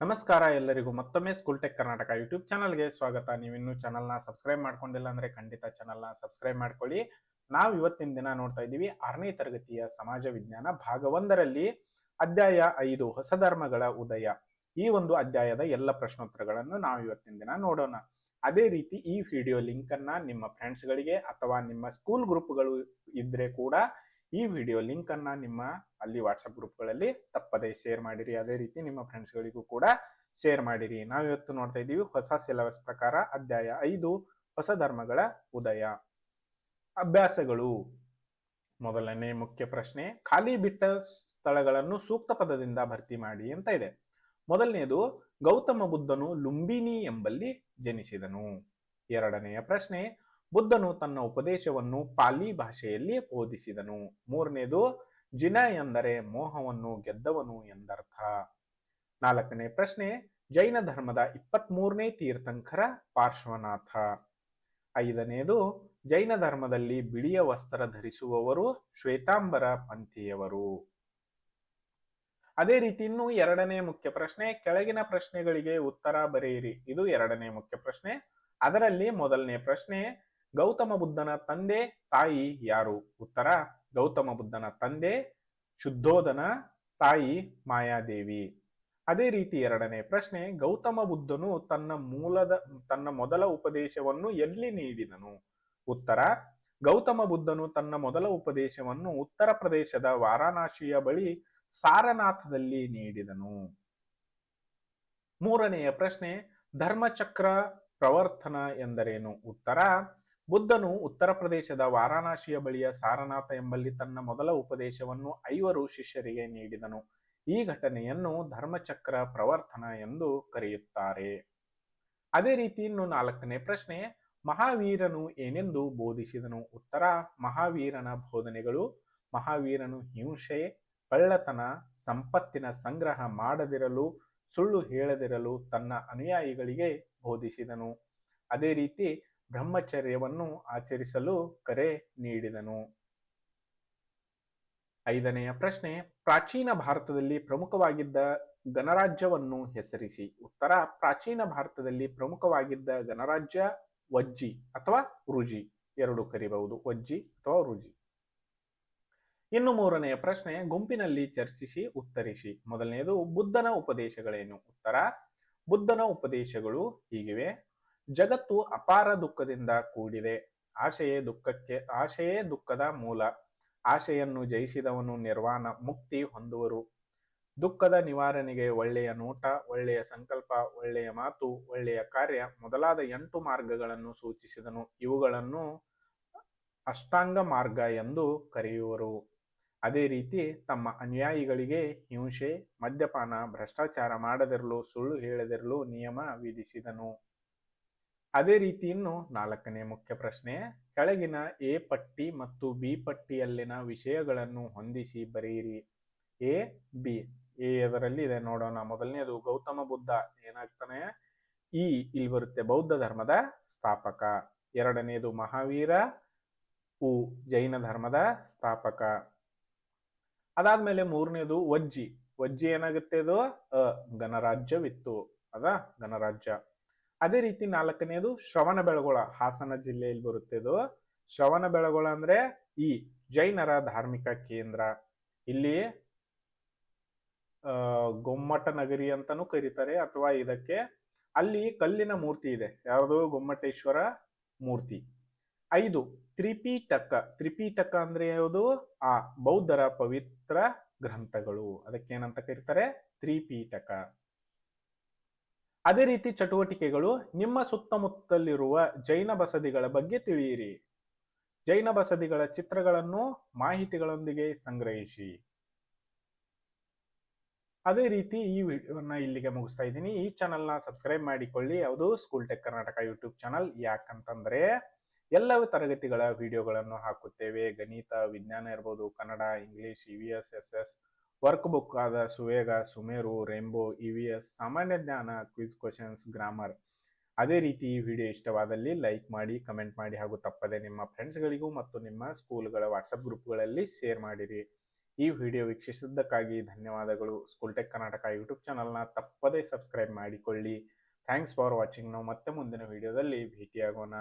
ನಮಸ್ಕಾರ ಎಲ್ಲರಿಗೂ ಮತ್ತೊಮ್ಮೆ ಸ್ಕೂಲ್ ಟೆಕ್ ಕರ್ನಾಟಕ ಯೂಟ್ಯೂಬ್ ಚಾನಲ್ಗೆ ಸ್ವಾಗತ. ನೀವಿನ್ನೂ ಚಾನಲ್ನ ಸಬ್ಸ್ಕ್ರೈಬ್ ಮಾಡ್ಕೊಂಡಿಲ್ಲ ಅಂದ್ರೆ ಖಂಡಿತ ಚಾನಲ್ನ ಸಬ್ಸ್ಕ್ರೈಬ್ ಮಾಡ್ಕೊಳ್ಳಿ. ನಾವು ಇವತ್ತಿನ ದಿನ ನೋಡ್ತಾ ಇದ್ದೀವಿ ಆರನೇ ತರಗತಿಯ ಸಮಾಜ ವಿಜ್ಞಾನ ಭಾಗ ಒಂದರಲ್ಲಿ ಅಧ್ಯಾಯ ಐದು, ಹೊಸ ಧರ್ಮಗಳ ಉದಯ. ಈ ಒಂದು ಅಧ್ಯಾಯದ ಎಲ್ಲ ಪ್ರಶ್ನೋತ್ತರಗಳನ್ನು ನಾವು ಇವತ್ತಿನ ದಿನ ನೋಡೋಣ. ಅದೇ ರೀತಿ ಈ ವಿಡಿಯೋ ಲಿಂಕ್ ಅನ್ನ ನಿಮ್ಮ ಫ್ರೆಂಡ್ಸ್ ಗಳಿಗೆ ಅಥವಾ ನಿಮ್ಮ ಸ್ಕೂಲ್ ಗ್ರೂಪ್ಗಳು ಇದ್ರೆ ಕೂಡ ಈ ವಿಡಿಯೋ ಲಿಂಕ್ ಅನ್ನ ನಿಮ್ಮ ಅಲ್ಲಿ ವಾಟ್ಸಪ್ ಗ್ರೂಪ್ಗಳಲ್ಲಿ ತಪ್ಪದೆ ಶೇರ್ ಮಾಡಿರಿ. ಅದೇ ರೀತಿ ನಿಮ್ಮ ಫ್ರೆಂಡ್ಸ್ ಗಳಿಗೂ ಕೂಡ ಶೇರ್ ಮಾಡಿರಿ. ನಾವು ಇವತ್ತು ನೋಡ್ತಾ ಇದ್ದೀವಿ ಹೊಸ ಸಿಲೆಬಸ್ ಪ್ರಕಾರ ಅಧ್ಯಾಯ ಐದು, ಹೊಸ ಧರ್ಮಗಳ ಉದಯ. ಅಭ್ಯಾಸಗಳು. ಮೊದಲನೇ ಮುಖ್ಯ ಪ್ರಶ್ನೆ, ಖಾಲಿ ಬಿಟ್ಟ ಸ್ಥಳಗಳನ್ನು ಸೂಕ್ತ ಪದದಿಂದ ಭರ್ತಿ ಮಾಡಿ ಅಂತ ಇದೆ. ಮೊದಲನೆಯದು ಗೌತಮ ಬುದ್ಧನು ಲುಂಬಿನಿ ಎಂಬಲ್ಲಿ ಜನಿಸಿದನು. ಎರಡನೆಯ ಪ್ರಶ್ನೆ ಬುದ್ಧನು ತನ್ನ ಉಪದೇಶವನ್ನು ಪಾಲಿ ಭಾಷೆಯಲ್ಲಿ ಬೋಧಿಸಿದನು. ಮೂರನೇದು, ಜಿನ ಎಂದರೆ ಮೋಹವನ್ನು ಗೆದ್ದವನು ಎಂದರ್ಥ. ನಾಲ್ಕನೇ ಪ್ರಶ್ನೆ, ಜೈನ ಧರ್ಮದ ಇಪ್ಪತ್ಮೂರನೇ ತೀರ್ಥಂಕರ ಪಾರ್ಶ್ವನಾಥ. ಐದನೆಯದು ಜೈನ ಧರ್ಮದಲ್ಲಿ ಬಿಳಿಯ ವಸ್ತ್ರ ಧರಿಸುವವರು ಶ್ವೇತಾಂಬರ ಪಂಥೀಯವರು. ಅದೇ ರೀತಿ ಇನ್ನು ಎರಡನೇ ಮುಖ್ಯ ಪ್ರಶ್ನೆ, ಕೆಳಗಿನ ಪ್ರಶ್ನೆಗಳಿಗೆ ಉತ್ತರ ಬರೆಯಿರಿ. ಇದು ಎರಡನೇ ಮುಖ್ಯ ಪ್ರಶ್ನೆ. ಅದರಲ್ಲಿ ಮೊದಲನೇ ಪ್ರಶ್ನೆ ಗೌತಮ ಬುದ್ಧನ ತಂದೆ ತಾಯಿ ಯಾರು? ಉತ್ತರ, ಗೌತಮ ಬುದ್ಧನ ತಂದೆ ಶುದ್ಧೋಧನ ತಾಯಿ ಮಾಯಾದೇವಿ. ಅದೇ ರೀತಿ ಎರಡನೇ ಪ್ರಶ್ನೆ, ಗೌತಮ ಬುದ್ಧನು ತನ್ನ ಮೂಲದ, ತನ್ನ ಮೊದಲ ಉಪದೇಶವನ್ನು ಎಲ್ಲಿ ನೀಡಿದನು? ಉತ್ತರ, ಗೌತಮ ಬುದ್ಧನು ತನ್ನ ಮೊದಲ ಉಪದೇಶವನ್ನು ಉತ್ತರ ಪ್ರದೇಶದ ವಾರಾಣಸಿಯ ಬಳಿ ಸಾರನಾಥದಲ್ಲಿ ನೀಡಿದನು. ಮೂರನೆಯ ಪ್ರಶ್ನೆ, ಧರ್ಮಚಕ್ರ ಪ್ರವರ್ತನ ಎಂದರೇನು? ಉತ್ತರ ಬುದ್ಧನು ಉತ್ತರ ಪ್ರದೇಶದ ವಾರಾಣಸಿಯ ಬಳಿಯ ಸಾರನಾಥ ಎಂಬಲ್ಲಿ ತನ್ನ ಮೊದಲ ಉಪದೇಶವನ್ನು ಐವರು ಶಿಷ್ಯರಿಗೆ ನೀಡಿದನು. ಈ ಘಟನೆಯನ್ನು ಧರ್ಮಚಕ್ರ ಪ್ರವರ್ತನ ಎಂದು ಕರೆಯುತ್ತಾರೆ. ಅದೇ ರೀತಿ ಇನ್ನು ನಾಲ್ಕನೇ ಪ್ರಶ್ನೆ, ಮಹಾವೀರನು ಏನೆಂದು ಬೋಧಿಸಿದನು? ಉತ್ತರ, ಮಹಾವೀರನ ಬೋಧನೆಗಳು, ಮಹಾವೀರನು ಹಿಂಸೆ, ಕಳ್ಳತನ, ಸಂಪತ್ತಿನ ಸಂಗ್ರಹ ಮಾಡದಿರಲು, ಸುಳ್ಳು ಹೇಳದಿರಲು ತನ್ನ ಅನುಯಾಯಿಗಳಿಗೆ ಬೋಧಿಸಿದನು. ಅದೇ ರೀತಿ ಬ್ರಹ್ಮಚರ್ಯವನ್ನು ಆಚರಿಸಲು ಕರೆ ನೀಡಿದನು. ಐದನೆಯ ಪ್ರಶ್ನೆ, ಪ್ರಾಚೀನ ಭಾರತದಲ್ಲಿ ಪ್ರಮುಖವಾಗಿದ್ದ ಗಣರಾಜ್ಯವನ್ನು ಹೆಸರಿಸಿ. ಉತ್ತರ, ಪ್ರಾಚೀನ ಭಾರತದಲ್ಲಿ ಪ್ರಮುಖವಾಗಿದ್ದ ಗಣರಾಜ್ಯ ವಜ್ಜಿ ಅಥವಾ ರುಜಿ. ಎರಡು ಕರಿಬಹುದು, ವಜ್ಜಿ ಅಥವಾ ರುಜಿ. ಇನ್ನು ಮೂರನೆಯ ಪ್ರಶ್ನೆ, ಗುಂಪಿನಲ್ಲಿ ಚರ್ಚಿಸಿ, ಉತ್ತರಿಸಿ. ಮೊದಲನೆಯದು, ಬುದ್ಧನ ಉಪದೇಶಗಳೇನು? ಉತ್ತರ, ಬುದ್ಧನ ಉಪದೇಶಗಳು ಹೀಗಿವೆ. ಜಗತ್ತು ಅಪಾರ ದುಃಖದಿಂದ ಕೂಡಿದೆ. ಆಶೆಯೇ ದುಃಖಕ್ಕೆ, ಆಶೆಯೇ ದುಃಖದ ಮೂಲ. ಆಶೆಯನ್ನು ಜಯಿಸಿದವನು ನಿರ್ವಾಣ, ಮುಕ್ತಿ ಹೊಂದುವರು. ದುಃಖದ ನಿವಾರಣೆಗೆ ಒಳ್ಳೆಯ ನೋಟ, ಒಳ್ಳೆಯ ಸಂಕಲ್ಪ, ಒಳ್ಳೆಯ ಮಾತು, ಒಳ್ಳೆಯ ಕಾರ್ಯ ಮೊದಲಾದ ಎಂಟು ಮಾರ್ಗಗಳನ್ನು ಸೂಚಿಸಿದನು. ಇವುಗಳನ್ನು ಅಷ್ಟಾಂಗ ಮಾರ್ಗ ಎಂದು ಕರೆಯುವರು. ಅದೇ ರೀತಿ ತಮ್ಮ ಅನುಯಾಯಿಗಳಿಗೆ ಹಿಂಸೆ, ಮದ್ಯಪಾನ, ಭ್ರಷ್ಟಾಚಾರ ಮಾಡದಿರಲು, ಸುಳ್ಳು ಹೇಳದಿರಲು ನಿಯಮ ವಿಧಿಸಿದನು. ಅದೇ ರೀತಿ ಇನ್ನು ನಾಲ್ಕನೇ ಮುಖ್ಯ ಪ್ರಶ್ನೆ, ಕೆಳಗಿನ ಎ ಪಟ್ಟಿ ಮತ್ತು ಬಿ ಪಟ್ಟಿಯಲ್ಲಿನ ವಿಷಯಗಳನ್ನು ಹೊಂದಿಸಿ ಬರೆಯಿರಿ. A, B. ಎ ಅದರಲ್ಲಿ ಇದೆ, ನೋಡೋಣ. ಮೊದಲನೇದು ಗೌತಮ ಬುದ್ಧ. ಏನಾಗ್ತಾನೆ? ಇ ಇಲ್ಲಿ ಬರುತ್ತೆ, ಬೌದ್ಧ ಧರ್ಮದ ಸ್ಥಾಪಕ. ಎರಡನೇದು ಮಹಾವೀರ, ಉ ಜೈನ ಧರ್ಮದ ಸ್ಥಾಪಕ. ಅದಾದ್ಮೇಲೆ ಮೂರನೇದು ವಜ್ಜಿ. ವಜ್ಜಿ ಏನಾಗುತ್ತೆ ಅ, ಗಣರಾಜ್ಯವಿತ್ತು. ಅದ, ಗಣರಾಜ್ಯ. ಅದೇ ರೀತಿ ನಾಲ್ಕನೇದು ಶ್ರವಣ ಬೆಳಗೊಳ, ಹಾಸನ ಜಿಲ್ಲೆಯಲ್ಲಿ ಬರುತ್ತೆ ಇದು. ಶ್ರವಣ ಬೆಳಗೊಳ ಅಂದ್ರೆ ಈ ಜೈನರ ಧಾರ್ಮಿಕ ಕೇಂದ್ರ. ಇಲ್ಲಿ ಗೊಮ್ಮಟ ನಗರಿ ಅಂತಾನೂ ಕರೀತಾರೆ, ಅಥವಾ ಇದಕ್ಕೆ ಅಲ್ಲಿ ಕಲ್ಲಿನ ಮೂರ್ತಿ ಇದೆ. ಯಾವುದು? ಗೊಮ್ಮಟೇಶ್ವರ ಮೂರ್ತಿ. ಐದು, ತ್ರಿಪೀಟಕ. ತ್ರಿಪೀಟಕ ಅಂದ್ರೆ ಯಾವುದು? ಆ, ಬೌದ್ಧರ ಪವಿತ್ರ ಗ್ರಂಥಗಳು. ಅದಕ್ಕೇನಂತ ಕರೀತಾರೆ? ತ್ರಿಪೀಟಕ. ಅದೇ ರೀತಿ ಚಟುವಟಿಕೆಗಳು ನಿಮ್ಮ ಸುತ್ತಮುತ್ತಲಿರುವ ಜೈನ ಬಸದಿಗಳ ಬಗ್ಗೆ ತಿಳಿಯಿರಿ. ಜೈನ ಬಸದಿಗಳ ಚಿತ್ರಗಳನ್ನು ಮಾಹಿತಿಗಳೊಂದಿಗೆ ಸಂಗ್ರಹಿಸಿ. ಅದೇ ರೀತಿ ಈ ವಿಡಿಯೋನ ಇಲ್ಲಿಗೆ ಮುಗಿಸ್ತಾ ಇದ್ದೀನಿ. ಈ ಚಾನಲ್ನ ಸಬ್ಸ್ಕ್ರೈಬ್ ಮಾಡಿಕೊಳ್ಳಿ. ಯಾವುದು school tech Karnataka YouTube channel. ಯಾಕಂತಂದ್ರೆ ಎಲ್ಲ ತರಗತಿಗಳ ವಿಡಿಯೋಗಳನ್ನು ಹಾಕುತ್ತೇವೆ. ಗಣಿತ, ವಿಜ್ಞಾನ ಇರ್ಬೋದು, Kannada, English, E V S S S work book ಆದ ಸುವೇಗ, ಸುಮೇರು, ರೇಂಬೋ ಇ ವಿ ಎಸ್ ಸಾಮಾನ್ಯ ಜ್ಞಾನ ಕ್ವಿಜ್ ಕ್ವಶನ್ಸ್, ಗ್ರಾಮರ್. ಅದೇ ರೀತಿ ಈ ವಿಡಿಯೋ ಇಷ್ಟವಾದಲ್ಲಿ ಲೈಕ್ ಮಾಡಿ, ಕಮೆಂಟ್ ಮಾಡಿ ಹಾಗೂ ತಪ್ಪದೆ ನಿಮ್ಮ ಫ್ರೆಂಡ್ಸ್ಗಳಿಗೂ ಮತ್ತು ನಿಮ್ಮ ಸ್ಕೂಲ್ಗಳ ವಾಟ್ಸಪ್ ಗ್ರೂಪ್ಗಳಲ್ಲಿ ಶೇರ್ ಮಾಡಿರಿ. ಈ ವಿಡಿಯೋ ವೀಕ್ಷಿಸಿದ್ದಕ್ಕಾಗಿ ಧನ್ಯವಾದಗಳು. ಸ್ಕೂಲ್ ಟೆಕ್ ಕರ್ನಾಟಕ ಯೂಟ್ಯೂಬ್ ಚಾನಲ್ನ ತಪ್ಪದೇ ಸಬ್ಸ್ಕ್ರೈಬ್ ಮಾಡಿಕೊಳ್ಳಿ. Thanks for watching. ನಾವು ಮತ್ತೆ ಮುಂದಿನ ವಿಡಿಯೋದಲ್ಲಿ ಭೇಟಿಯಾಗೋಣ.